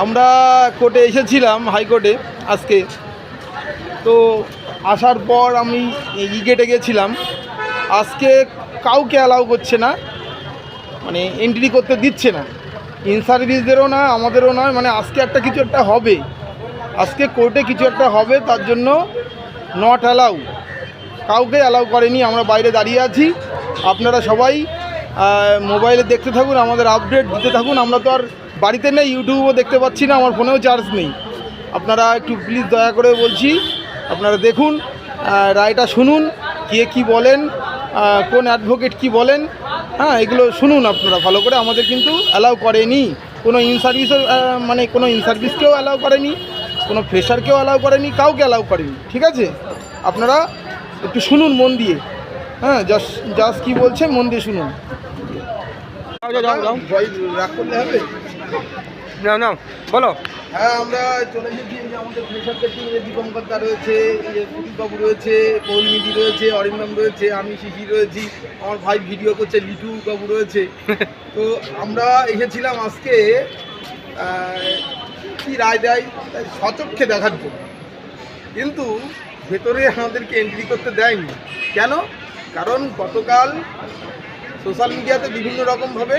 আমরা কোর্টে এসেছিলাম হাইকোর্টে আজকে। তো আসার পর আমি ই গেটে গেছিলাম। আজকে কাউকে অ্যালাউ করছে না মানে এন্ট্রি করতে দিচ্ছে না। ইন সার্ভিসদেরও না, আমাদেরও নয় মানে আজকে একটা কিছু একটা হবে। আজকে কোর্টে কিছু একটা হবে, তার জন্য নট অ্যালাউ কাউকে অ্যালাউ করেনি, আমরা বাইরে দাঁড়িয়ে আছি। আপনারা সবাই মোবাইলে দেখতে থাকুন, আমাদের আপডেট দিতে থাকুন। আমরা তো আর বাড়িতে নেই, ইউটিউবও দেখতে পাচ্ছি না, আমার ফোনেও চার্জ নেই। আপনারা একটু প্লিজ দয়া করে বলছি, আপনারা দেখুন রায়টা শুনুন, কে কি বলেন কোন অ্যাডভোকেট কি বলেন হ্যাঁ এগুলো শুনুন আপনারা ভালো করে। আমাদের কিন্তু অ্যালাউ করেনি। কোনো ইন সার্ভিসও মানে কোনো ইন সার্ভিসকেও অ্যালাউ করেনি, কোনো ফ্রেশারকেও অ্যালাউ করেনি, কাউকে অ্যালাউ করেনি, ঠিক আছে? আপনারা একটু শুনুন মন দিয়ে। হ্যাঁ জাস্ট জাস্ট কী বলছে মন দিয়ে শুনুন। ভয় রাগ করলে হবে নাও নাও বলো। হ্যাঁ আমরা চলে এসেছি যে আমাদের ফ্রেশারদের টিমে দীপঙ্কর দা রয়েছে বাবু রয়েছে কৌলমিদি রয়েছে অরিন্দম রয়েছে আমি শিশি রয়েছি আমার ভাই ভিডিও করছে লিটু বাবু রয়েছে। তো আমরা এসেছিলাম আজকে কি রায় দেয় তাই সচক্ষে দেখার জন্য। কিন্তু ভেতরে আমাদেরকে এন্ট্রি করতে দেয়নি। কেন? কারণ গতকাল সোশ্যাল মিডিয়াতে বিভিন্ন রকমভাবে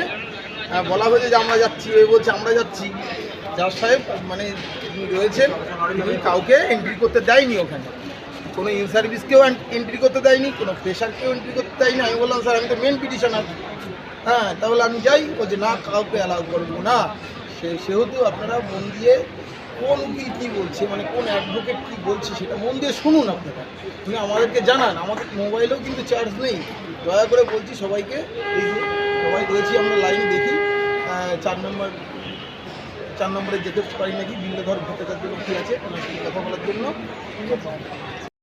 বলা হয়েছে যে আমরা যাচ্ছি ওই বলছে আমরা যাচ্ছি। জাজ সাহেব মানে রয়েছেন, তিনি কাউকে এন্ট্রি করতে দেয়নি ওখানে। কোনো ইন সার্ভিসকেও এন্ট্রি করতে দেয়নি, কোনো প্রেশারকেও এন্ট্রি করতে দেয়নি। আমি বললাম, স্যার, আমি তো মেন পিটিশনার হ্যাঁ তাহলে আমি যাই। বলছে, না, কাউকে অ্যালাউ করব না। সে, সেহেতু আপনারা মন দিয়ে কোন উকিল কী বলছে মানে কোন অ্যাডভোকেট কী বলছে সেটা মন দিয়ে শুনুন আপনারা। তুমি আমাদেরকে জানান, আমাদের মোবাইলেও কিন্তু চার্জ নেই। দয়া করে বলছি সবাইকে, এই সবাই রয়েছি, আমরা লাইন দেখি। চার নম্বর, চার নম্বরে যেতে পারি নাকি? বিল্লধর জন্য কী আছে? কথা বলার জন্য।